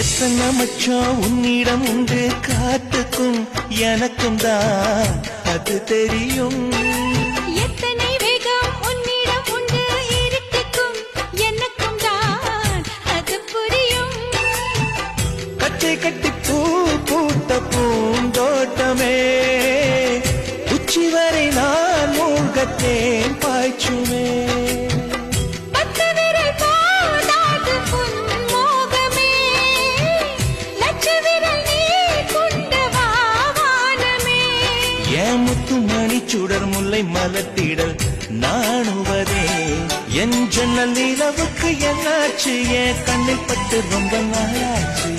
எத்தனை மச்சம் உன்னிடம் உண்டு காத்துக்கும் எனக்கும் தான் அது தெரியும். எத்தனை வேகம் உன்னிடம் உண்டு இருட்டுக்கும் எனக்கும் தான் அது புரியும். கச்சை கட்டி பூ பூத்த பூந்தோட்டமே உச்சி வரை நான் மூழ்கத்தேன் பாய்ச்சுமே. என் முத்து மணி சுடர் முல்லை மலத்திடல் நாணுவதே. என் ஜன்னல் நிலவுக்கு என்னாச்சு? என் கண்ணில் பட்டு ரொம்ப நாளாச்சு